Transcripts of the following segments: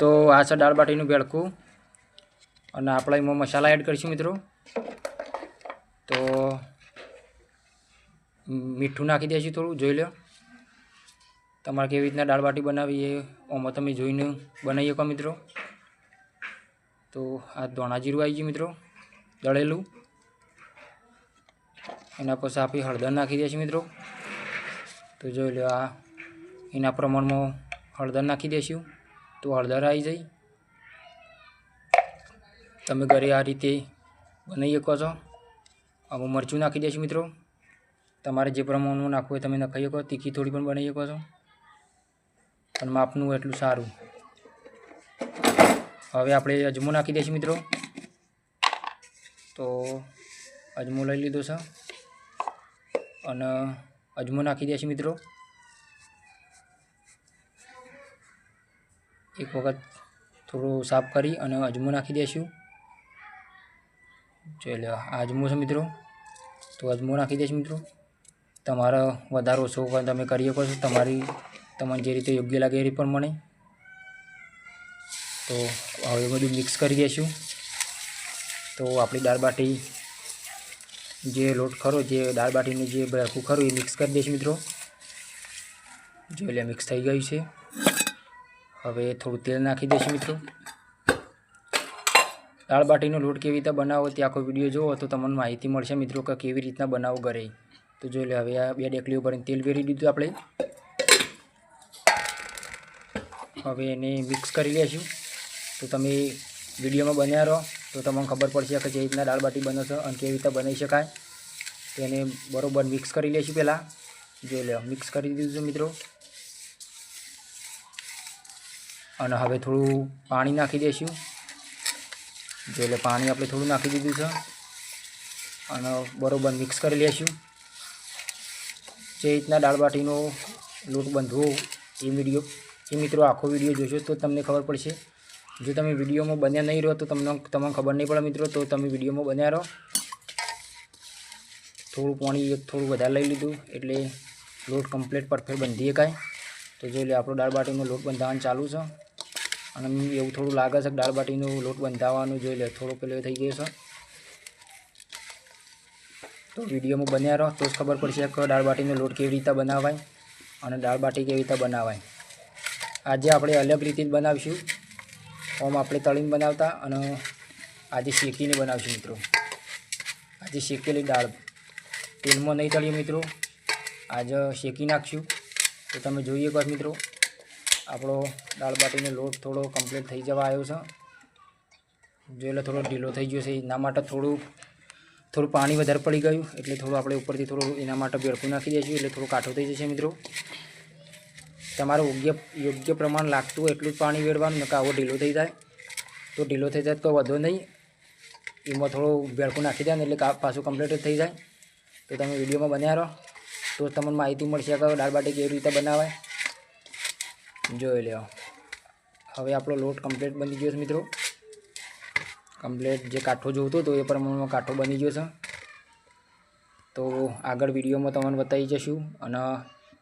તો આ છે દાળ બાટીનું બેડકું અને આપણે એમાં મસાલા એડ કરીશું મિત્રો. તો મીઠું નાખી દઈશું થોડું, જોઈ લો. તમારે કેવી રીતના દાળ બાટી બનાવી એ આમાં તમે જોઈને બનાવી શકો મિત્રો. તો આ ધોણા જીરું આવી ગયું મિત્રો, દળેલું. એના પછી આપણે હળદર નાખી દઈશું મિત્રો. તો જોઈ લો આ, એના પ્રમાણમાં હળદર નાખી દઈશું. તો હળદર આવી જાય તમે ઘરે આ રીતે બનાવી શકો છો. આમાં મરચું નાખી દઈશું મિત્રો. તમારે જે પ્રમાણમાં નાખવું હોય તમે નાખી શકો. તીખી થોડી પણ બનાવી શકો છો. પણ માપનું એટલું સારું. હવે આપણે અજમો નાખી દઈશું મિત્રો. તો અજમો લઈ લીધો છે. અને અજમો નાખી દઈશું મિત્રો. એક વખત થોડું સાફ કરી અને અજમો નાખી દઈશું જોઈ લો આ અજમો છે મિત્રો, તો અજમો નાખી દઈશું મિત્રો. તમારે વધારે ઓછો પણ તમે કરી શકો છો. તમારી, તમને જે રીતે યોગ્ય લાગે એ મને તો હવે બધું મિક્સ કરી દઈશું તો આપણી દાળ બાટી જે લોટ ખરો, જે દાળ બાટીનું જે બરખું ખરું એ મિક્સ કરી દઈશું મિત્રો. જોઈ લે મિક્સ થઈ ગયું છે. હવે થોડું તેલ નાખી દઈશું મિત્રો. દાળ બાટીનો લોટ કેવી રીતે બનાવો તે આખો વીડિયો જુઓ તો તમને માહિતી મળશે મિત્રો કે કેવી રીતના બનાવો ઘરે. તો જોઈ લે, હવે આ બે ડેકલીઓ ભરીને તેલ વેરી દીધું આપણે. હવે એને મિક્સ કરી લઈશું તો તમે વિડીયોમાં બન્યા રહો, તો તમને ખબર પડશે કે જે રીતના દાળ બાટી બને છે અને કેવી રીતે બનાવી શકાય. તો એને બરોબર મિક્સ કરી લઈશું પહેલાં. જોઈ લે, મિક્સ કરી દીધું મિત્રો. અને હવે થોડું પાણી નાખી દઈશું જો એટલે પાણી આપણે થોડું નાખી દીધું છે. અને બરોબર મિક્સ કરી લઈશું જે રીતના દાળ બાટીનો લોટ બાંધવો એ વીડિયો, એ મિત્રો આખો વીડિયો જોશો તો તમને ખબર પડશે. જો તમે વિડીયોમાં બન્યા નહીં રહો તો તમને તમને ખબર નહીં પડે મિત્રો, તો તમે વિડીયોમાં બન્યા રહો. થોડું પાણી એક થોડું વધારે લઈ લીધું, એટલે લોટ કમ્પ્લીટ પરફેક્ટ બંધી શકાય તો જોઈ લે આપણો દાળ બાટીનો લોટ બંધાવવાનું ચાલુ છે. અને એવું થોડું લાગે છે દાળ બાટીનું લોટ બંધાવવાનું જોઈ લે, થોડો પેલો થઈ ગયો છે. તો વિડીયોમાં બન્યા રહો, તો જ ખબર પડશે કે દાળ બાટીનો લોટ કેવી રીતે બનાવાય અને દાળ બાટી કેવી રીતે બનાવાય. આજે આપણે અલગ રીતે જ બનાવીશું. ઓમ આપણે તળીને બનાવતા અને આજે શેકીને બનાવીશું મિત્રો. આજે શેકેલી દાળ. તેલમાં નહીં તળીએ મિત્રો. આજે શેકી નાખશું. તો તમે જોઈએ કહો મિત્રો. આપણો દાળ બાટીનો લોટ થોડો કમ્પ્લીટ થઈ જવા આવ્યો છે. જો એટલે થોડો ઢીલો થઈ ગયો છે. એના માટે થોડું થોડું પાણી વધારે પડી ગયું. એટલે થોડું આપણે ઉપરથી થોડું એના માટે બેડકું નાખી દઈશું. એટલે થોડું કાઠો થઈ જશે મિત્રો. તમારે યોગ્ય યોગ્ય પ્રમાણ લાગતું હોય એટલું જ પાણી વેડવાનું નકા આવો ઢીલો થઈ જાય. તો ઢીલો થઈ જાય તો વધુ નહીં. એમાં થોડું બેડકું નાખી દે એટલે પાછું કમ્પ્લીટ થઈ જાય. તો તમે વિડીયોમાં બન્યા રહો. તો તમને માહિતી મળશે કે દાળ બાટી કેવી રીતે બનાવાય. જોઈ લો હવે આપણો લોટ કમ્પ્લીટ બની ગયો છે મિત્રો. કમ્પ્લીટ જે કાઠો જોતો હતો એ પ્રમાણમાં કાઠો બની ગયો છે. તો આગળ વિડીયોમાં તમને બતાવી જશું અને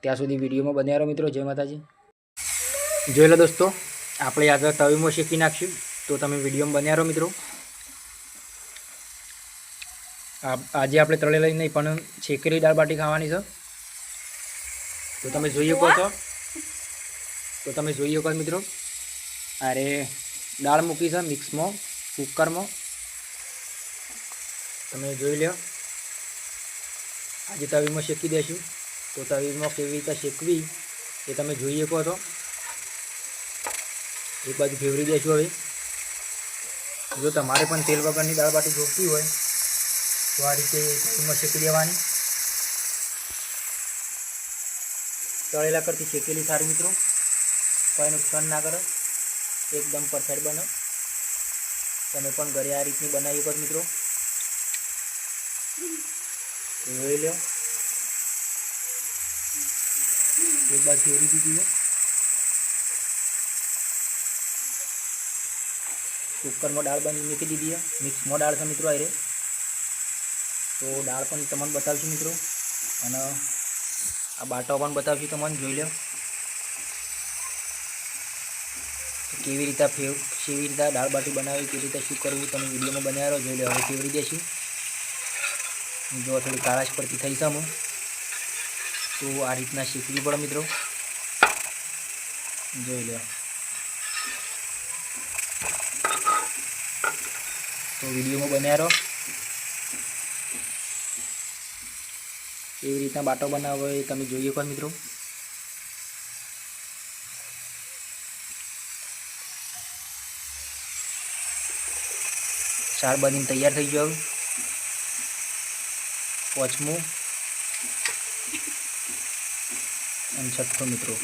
ત્યાં સુધી વિડીયોમાં બન્યા રહો મિત્રો. જય માતાજી. જોઈ લો દોસ્તો, આપણે આગળ તવીમાં શેકી નાખશું. તો તમે વિડીયોમાં બન્યા રહો મિત્રો. આજે આપણે તળેલી નહીં, પણ છેકરી દાળ બાટી ખાવાની છે. તો તમે જોઈ શકો છો. તો તમે જોઈ શકો મિત્રો. અરે દાળ મૂકી છે મિક્સમાં, કુકરમાં. તમે જોઈ લો આજે તવીમાં શેકી દેશું. તો તવીમાં કેવી રીતે શેકવી એ તમે જોઈ શકો છો. એક બાજુ ફેવરી દેશું હવે. જો તમારે પણ તેલ વગરની દાળ બાટી જોતી હોય, તો આ રીતે તવીમાં શેકી દેવાની. તળેલા કરતી શેકેલી સારી મિત્રો. કોઈ નુકસાન ના કરો. એકદમ પરફેક્ટ બનો તમે પણ ઘરે આ રીતની બનાવી શકો મિત્રો. જોઈ લો. એક બાર ફેરી દીધી છે. કુકરમાં દાળ બની મૂકી દીધી મિક્સમાં દાળ છે મિત્રો અરે તો દાળ પણ તમને બતાવશું મિત્રો. અને આ બાટો પણ બતાવશું તમને. જોઈ લો. કેવી રીતે ફેવ, કેવી રીતે દાળ બાટી બનાવી, કેવી રીતે શું કરવું, તમે વિડીયોમાં બનાવ્યા રહો, જોઈ લો હવે ફેવરી દેશું જો થોડી કાળાશ પડતી થઈ છે તો આ રીતના શીખવી પડે મિત્રો. જોઈ લો. તો વિડીયોમાં બન્યા કેવી રીતના બાટો બનાવવો એ તમે જોઈએ પણ મિત્રો. ચાર બનીને તૈયાર થઈ ગયો પાંચમું. અને છઠ્ઠો મિત્રો.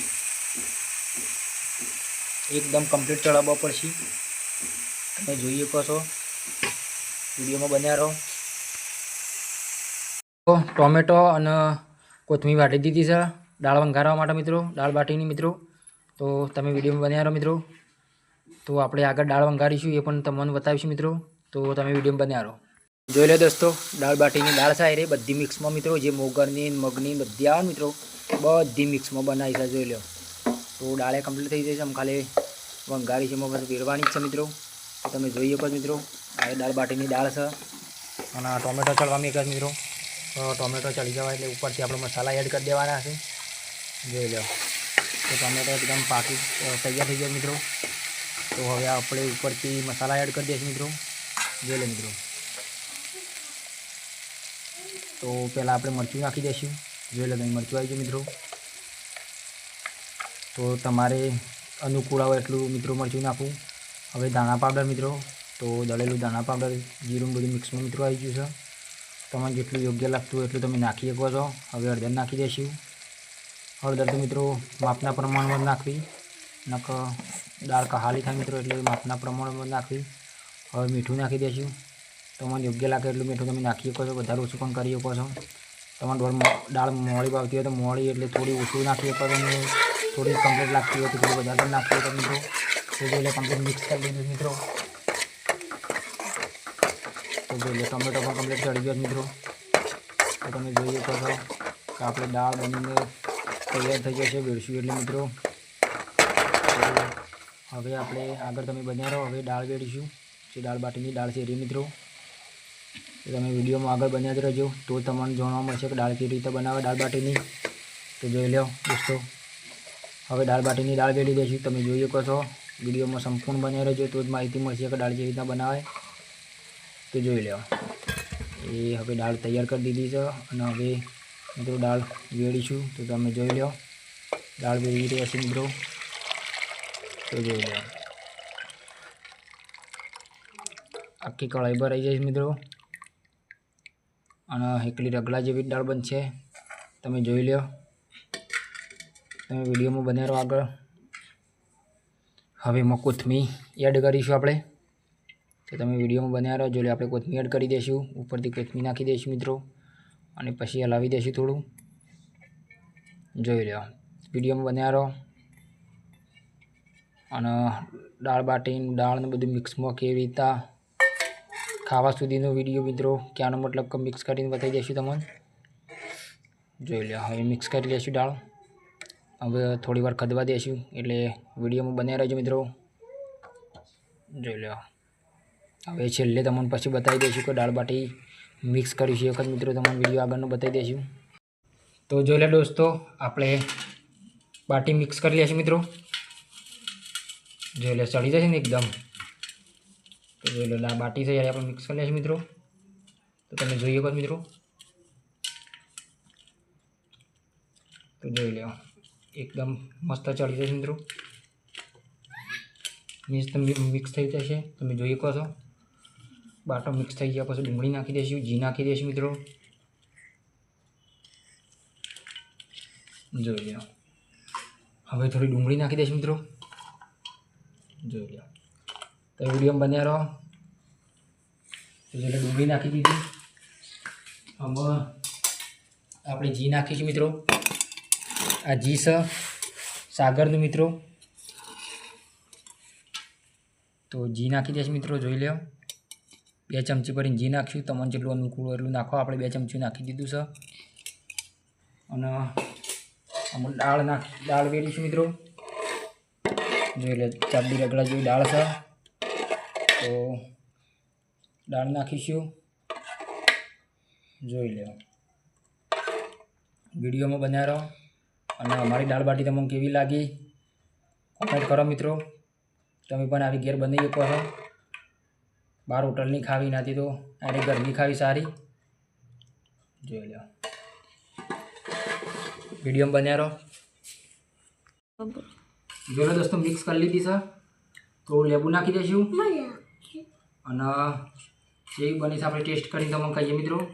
એકદમ કમ્પ્લીટ ચડાવવા પડશે. તમે જોઈ શકો છો. વિડીયોમાં બન્યા રહો. ટોમેટો અને કોથમીર વાટી દીધી છે. દાળ વંગારવા માટે મિત્રો, દાળ બાટીની મિત્રો. તો તમે વિડીયોમાં બન્યા રહો મિત્રો. તો આપણે આગળ દાળ વંગારીશું, એ પણ તમને બતાવીશું મિત્રો. તો તમે વીડિયો બન્યા રહો. જોઈ લો દોસ્તો, દાળ બાટીની દાળ છે બધી મિક્સમાં મિત્રો, જે મોગરની, મગની, બધી આવે મિત્રો, બધી મિક્સમાં બનાવી છે, જોઈ લો. તો દાળે કમ્પ્લીટ થઈ જશે, આમ ખાલી વંગારી છે, એમાં બસ વેરવાની જ છે મિત્રો. તો તમે જોઈએ પણ મિત્રો, આ દાળ બાટીની દાળ છે. અને ટોમેટો ચડવામાં એક મિત્રો. ટોમેટો ચડી જવાય એટલે ઉપરથી આપણે મસાલા એડ કરી દેવાના છે. જોઈ લો. તો ટોમેટો એકદમ પાકી તૈયાર થઈ ગયો મિત્રો. તો હવે આપણે ઉપરથી મસાલા એડ કરી દઈશું મિત્રો. જોઈ લે મિત્રો. તો પહેલાં આપણે મરચું નાખી દઈશું. જોઈ લે મરચું આવી ગયું મિત્રો. તો તમારે અનુકૂળ આવે એટલું મિત્રો મરચું નાખવું. હવે દાણા પાવડર મિત્રો. તો દળેલું દાણા પાવડર, જીરું બધું મિક્સમાં મિત્રો આવી ગયું છે. તમને જેટલું યોગ્ય લાગતું એટલું તમે નાખી શકો છો. હવે હળદર નાખી દઈશું. હળદર તો મિત્રો માપના પ્રમાણમાં નાખવી. નક દાળ કહાલી થાય મિત્રો એટલે માપના પ્રમાણમાં નાખવી. હવે મીઠું નાખી દઈશું તમારે યોગ્ય લાગે એટલું મીઠું તમે નાખી શકો છો. વધારે ઓછું પણ કરી શકો છો. તમારે દાળ દાળ મોળી ભાવતી હોય તો મોળી એટલે થોડી ઓછું નાખી શકો તમે થોડી કમ્પ્લીટ લાગતી હોય તો થોડી વધારે પણ નાખી શકો મિત્રો એટલે કમ્પ્લીટ મિક્સ કરી દીધું મિત્રો. તો જોઈએ ટમેટો પણ કમ્પ્લીટ ચડી ગયો મિત્રો. તો તમે જોઈ શકો છો કે આપણે દાળ બનીને તૈયાર થઈ જશે વેડશું એટલે મિત્રો. હવે આપણે આગળ તમે બન્યા રહો. હવે દાળ વેડીશું જે દાળ બાટીની દાળ એ મિત્રો. તમે વિડીયોમાં આગળ બન્યા જ રહેજો. તો તમને જાણવા મળશે કે દાળ કેવી રીતે બનાવે દાળ બાટીની. તો જોઈ લો દોસ્તો. હવે દાળ બાટીની દાળ વેડી દઈશું તમે જોઈ શકો છો. વિડીયોમાં સંપૂર્ણ બન્યા રહેજો તો જ માહિતી મળશે કે દાળ કેવી રીતના બનાવે. તો જોઈ લો એ હવે દાળ તૈયાર કરી દીધી છે અને હવે મિત્રો દાળ વેડીશું. તો તમે જોઈ લો દાળ વેડી રહ્યા છે મિત્રો. તો જોઈ લો આખી કળાઈ ભરાઈ જાય છે મિત્રો. અને એકલી રગડા જેવી દાળ બનશે. તમે જોઈ લો તમે વિડીયોમાં બનાવો આગળ. હવે એમાં કોથમી એડ કરીશું આપણે. તો તમે વિડીયોમાં બન્યા રહો. આપણે કોથમી એડ કરી દઈશું. ઉપરથી કોથમી નાખી દઈશું મિત્રો. અને પછી હલાવી દઈશું થોડું. જોઈ લો વિડીયોમાં બન્યા અને દાળ બાટી દાળ ને બધું મિક્સમાં કેવી રીતે ખાવા સુધીનો વીડિયો મિત્રો, ક્યાંનો મતલબ કે મિક્સ કરીને બતાવી દઈશું તમને. જોઈ લો હવે મિક્સ કરી લઈશું દાળ. હવે થોડી વાર ખદવા દઈશું એટલે વિડીયોમાં બન્યા રહેજો મિત્રો. જોઈ લો હવે છેલ્લે તમને પછી બતાવી દઈશું કે દાળ બાટી મિક્સ કરીશું એક વખત મિત્રો, તમને વીડિયો આગળનો બતાવી દઈશું. તો જોઈ લે દોસ્તો, આપણે બાટી મિક્સ કરી લઈશું મિત્રો. જોઈ લે ચડી જશે ને એકદમ? તો જોઈ લો આ બાટી છે જ્યારે આપણે મિક્સ કરી લઈશું મિત્રો. તો તમે જોઈ શકો મિત્રો. તો જોઈ લો, એકદમ મસ્ત ચડી જશે મિત્રો. મીન્સ તમે મિક્સ થઈ જશે. તમે જોઈ શકો છો. બાટો મિક્સ થઈ ગયા પછી ડુંગળી નાખી દઈશું ઘી નાખી દઈશું મિત્રો. જોઈ લો. હવે થોડી ડુંગળી નાખી દઈશું મિત્રો. જોઈ લો. તો વીડિયો બન્યા રહો. એટલે ડુંગળી નાખી દીધી. આમાં આપણે ઘી નાખીશું મિત્રો. આ ઘી છે સાગરનું મિત્રો. તો ઘી નાખી દઈશું મિત્રો, જોઈ લો બે ચમચી ભરીને ઘી નાખ્યું. તમને જેટલું અનુકૂળ એટલું નાખો. આપણે બે ચમચી નાખી દીધું છે અને આમાં દાળ નાખી, દાળ વેરીશું મિત્રો. જોઈ લે ચાબડી રગડા જેવી દાળ છે તો દાળ નાખીશું. જોઈ લો વિડીયોમાં બન્યા રહો અને અમારી દાળ બાટી તમને કેવી લાગી? કોમેન્ટ કરો મિત્રો. તમે પણ આવી ઘેર બનાવી શકો છો. બહાર હોટલની ખાવી નથી તો. આને ઘરની ખાવી સારી. જોઈ લો વિડીયોમાં બન્યા રહો જો લો દોસ્તો મિક્સ કરી લીધી સર તો લેબુ નાખી દઈશું. અને જે બની છે આપણે ટેસ્ટ કરીને તમને કહીએ મિત્રો.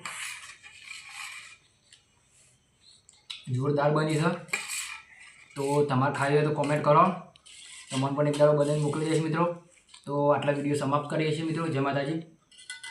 જોરદાર બની છે. તો તમારે ખાવી હોય તો કોમેન્ટ કરો. તમને પણ એક દાડો બધાને મોકલી દઈશ મિત્રો. તો આટલા વીડિયો સમાપ્ત કરીએ છીએ મિત્રો. જય માતાજી.